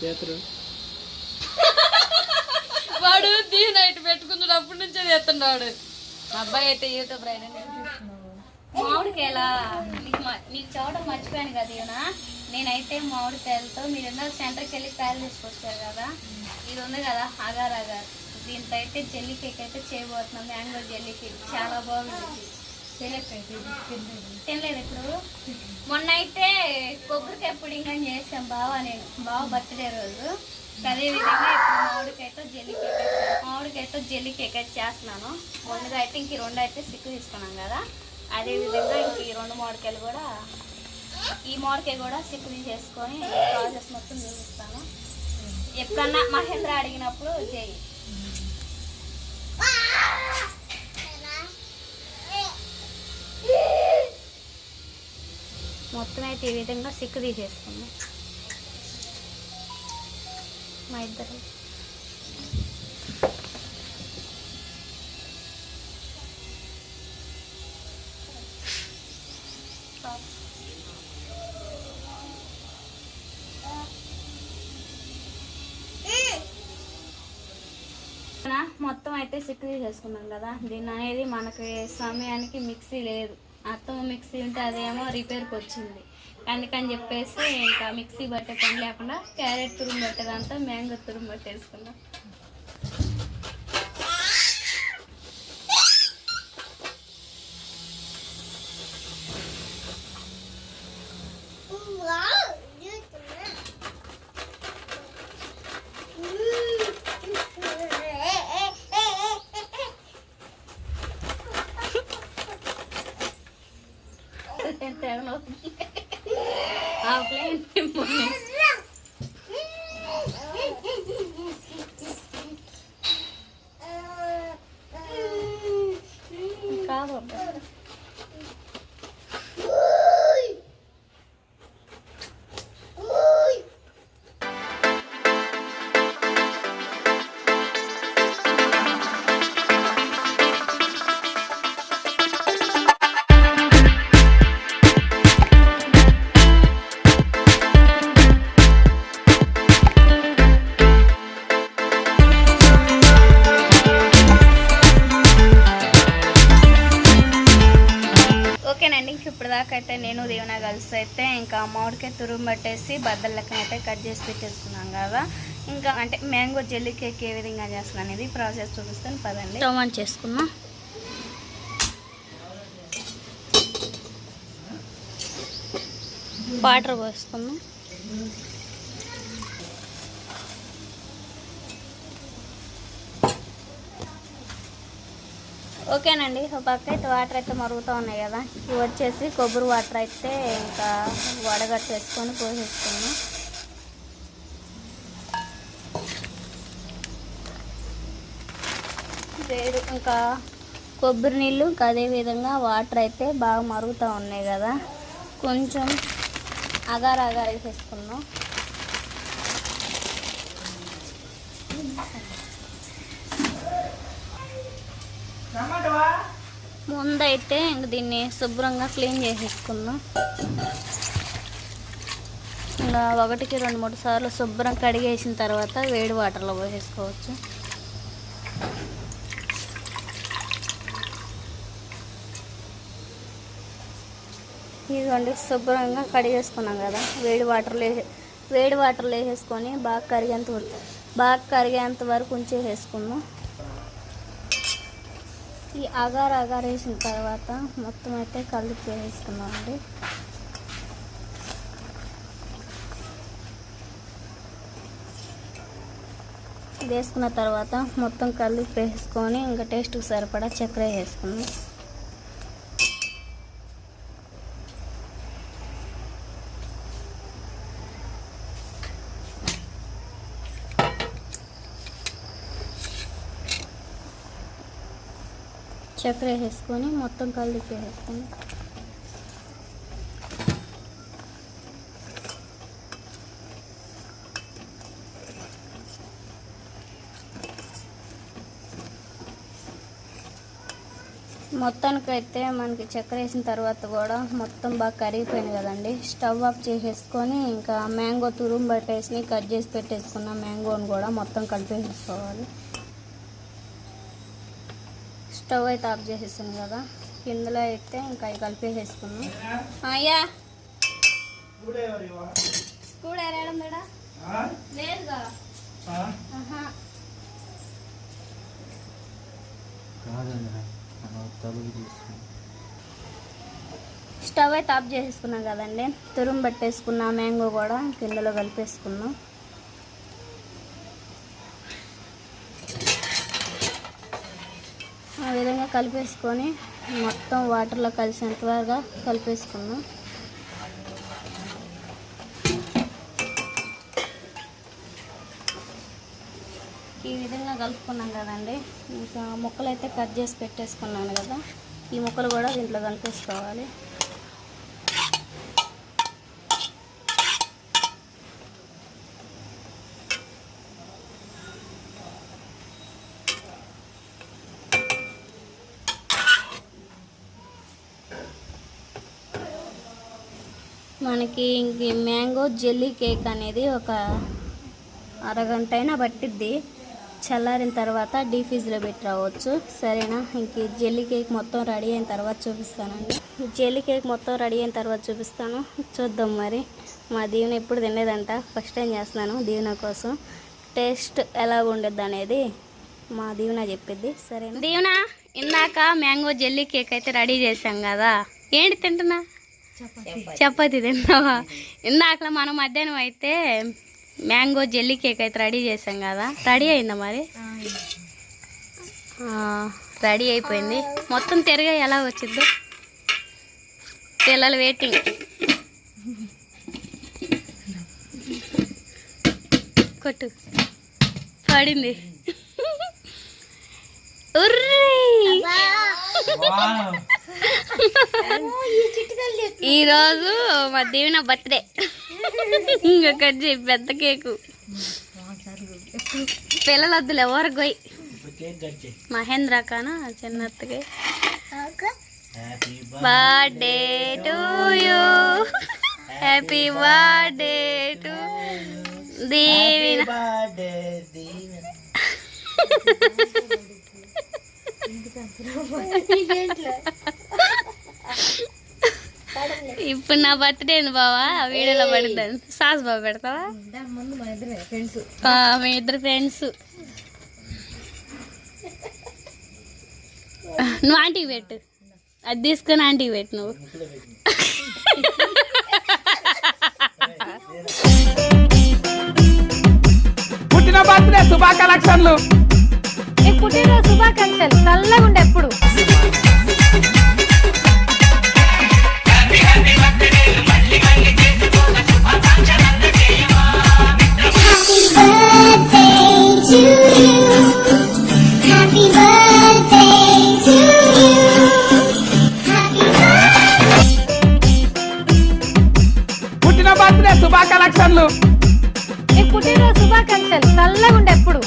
చేతులు. వాడు దీ నైట్ పెట్టుకున్నాడు అప్పటి నుంచే చేస్తున్నాడు అబ్బాయి అయితే యూట్యూబ్ రైనా మామిడికాయలా? నీకు మ- నీకు చూడడం మర్చిపోయాను కదా ఈయన నేనైతే మామిడికాయలతో మీరు సెంటర్కి వెళ్ళి కాయలు తీసుకొచ్చారు కదా. ఇది ఉంది కదా అగార్ అగార్ దీంతో అయితే జెల్లీ కేక్ అయితే చేయబోతున్నాం. Mango jelly cake. చాలా బాగుంది. తినలేదు ఇప్పుడు. మొన్న అయితే కొబ్బరికాయ పుడింగ్ అని చేసాం బావ నేను బావ బర్త్డే రోజు. అదే విధంగా ఇప్పుడు మామిడికాయతో జెల్లీ కేక్ మామిడికాయతో జెల్లీ కేక్ అయితే చేస్తున్నాను. ముందుగా అయితే ఇంక రెండు అయితే సిక్కు తీసుకున్నాం కదా. అదే విధంగా ఇంక ఈ రెండు మామిడికాయలు కూడా ఈ మామిడికాయ కూడా సిక్కు తీసేసుకొని ప్రాసెస్ మొత్తం చూపిస్తాను ఎప్పుడన్నా మహేంద్ర అడిగినప్పుడు చేయి మొత్తం అయితే ఈ విధంగా సిక్కు తీసేసుకుందాం. మా ఇద్దరు. మొత్తం అయితే సిక్కు తీసేసుకున్నాం కదా. దీన్ని అనేది మనకి సమయానికి మిక్సీ లేదు. అత్తం మిక్సీ ఉంటే అదేమో రిపేర్కి వచ్చింది. అందుకని చెప్పేసి ఇంకా మిక్సీ పట్టే పని లేకుండా క్యారెట్ తురుము పట్టేదంతా మ్యాంగో తురుము పట్టేసుకున్నాం దాకా అయితే నేను దేవున కలిసి అయితే ఇంకా మామిడికి తురుము పట్టేసి లెక్కన అయితే కట్ చేసి పెట్టేసుకున్నాం కదా. ఇంకా అంటే మ్యాంగో జెల్లీ కేక్ ఏ విధంగా చేస్తాను అనేది ప్రాసెస్ చూపిస్తాను. పదండి. స్టవ్ ఆన్ చేసుకున్నాం వాటర్ పోసుకున్నాం ఓకేనండి. పక్క అయితే వాటర్ అయితే మరుగుతూ ఉన్నాయి కదా. ఇవి వచ్చేసి కొబ్బరి వాటర్ అయితే ఇంకా వడగట్టేసుకొని పోసేసుకున్నాం వేడి ఇంకా కొబ్బరి నీళ్ళు ఇంకా అదే విధంగా వాటర్ అయితే బాగా మరుగుతూ ఉన్నాయి కదా. కొంచెం అగారు అగారు వేసేసుకున్నాం ముందైతే ఇంక దీన్ని శుభ్రంగా క్లీన్ చేసేసుకుందాం. ఇంకా ఒకటికి రెండు మూడు సార్లు శుభ్రం కడిగేసిన తర్వాత వేడి వాటర్లో పోసేసుకోవచ్చు. ఇదిగోండి శుభ్రంగా కడిగేసుకున్నాం కదా. వేడి వాటర్లో వేసే వేడి వాటర్లో వేసేసుకొని బాగా కరిగేంత వరకు బాగా కరిగేంత వరకు ఉంచేసేసుకుందాం. ఈ అగారు అగారు వేసిన తర్వాత మొత్తం అయితే కలిపి వేసుకున్నామండి వేసుకున్న తర్వాత మొత్తం కలిపి వేసుకొని ఇంకా టేస్ట్కి సరిపడా చక్కెర వేసుకున్నాం చక్కెర వేసుకొని మొత్తం కలిపి వేసుకొని మొత్తానికైతే మనకి చక్కెర వేసిన తర్వాత కూడా మొత్తం బాగా కరిగిపోయింది కదండి. స్టవ్ ఆఫ్ చేసేసుకొని ఇంకా మ్యాంగో తురుము పట్టేసి కట్ చేసి పెట్టేసుకున్న మ్యాంగోని కూడా మొత్తం కలిపేసుకోవాలి స్టవ్ అయితే ఆఫ్ చేసేసాను కదా. కిందలో అయితే ఇంకా అవి కలిపేసేసుకున్నాం అయ్యా! మేడా లేదుగా స్టవ్ అయితే ఆఫ్ చేసేసుకున్నాం కదండి. తురుము పట్టేసుకున్న మ్యాంగో కూడా కిందలో కలిపేసుకున్నాం విధంగా కలిపేసుకొని మొత్తం వాటర్లో కలిసేంత వరకు కలిపేసుకున్నాం ఈ విధంగా కలుపుకున్నాం కదండి. ఇంకా ముక్కలు అయితే కట్ చేసి పెట్టేసుకున్నాను కదా. ఈ ముక్కలు కూడా దీంట్లో కలిపేసుకోవాలి. మనకి ఇంక మ్యాంగో జెల్లీ కేక్ అనేది ఒక అరగంట అయినా పట్టిద్ది. చల్లారిన తర్వాత డీ పెట్టి రావచ్చు. సరేనా? ఇంక జెల్లీ కేక్ మొత్తం రెడీ అయిన తర్వాత చూపిస్తానండి. జెల్లీ కేక్ మొత్తం రెడీ అయిన తర్వాత చూపిస్తాను. చూద్దాం మరి. మా దీవెన ఎప్పుడు తినేదంట. ఫస్ట్ టైం చేస్తున్నాను దీవెన కోసం. టేస్ట్ ఎలా ఉండద్దు అనేది మా దీవెన చెప్పిద్ది. సరేనా? దీవెన ఇందాక మ్యాంగో జెల్లీ కేక్ అయితే రెడీ చేసాం కదా. ఏంటి తింటున్నా? చపాతి. తిన్నావా? ఇందాక మనం మధ్యాహ్నం అయితే మ్యాంగో జెల్లీ కేక్ అయితే రెడీ చేసాం కదా. రెడీ అయిందా మరి? రెడీ అయిపోయింది. మొత్తం తిరగా ఎలా వచ్చిందో? పిల్లలు వెయిటింగ్ కొట్టు. పడింది. ఉర్రీ ఈరోజు మా దీవెన బర్త్డే ఇంకా కట్ చేయి పెద్ద కేకు. పిల్లలు వద్దులే ఎవరికి పోయి. మహేంద్ర కానా చిన్నత్తకి. Birthday to you happy birthday to Deevena ఇప్పుడు నా బర్త్డే ఉంది బావా? వీడియోలో పడుతుంది. సాస్ బాబు పెడతావా? ఆ, మీ ఇద్దరు ఫ్రెండ్స్ నువ్వు ఆంటీకి పెట్టు. అది తీసుకొని ఆంటీకి పెట్టు నువ్వు. పుట్టిన బర్త్డే శుభా కలెక్షన్లు పుట్టినరోజు శుభాకాంక్షలు? చల్లగా ఉండే ఎప్పుడు బర్త్డే శుభా పుట్టినరోజు శుభాకాంక్షలు. చల్లగా ఉండే ఎప్పుడు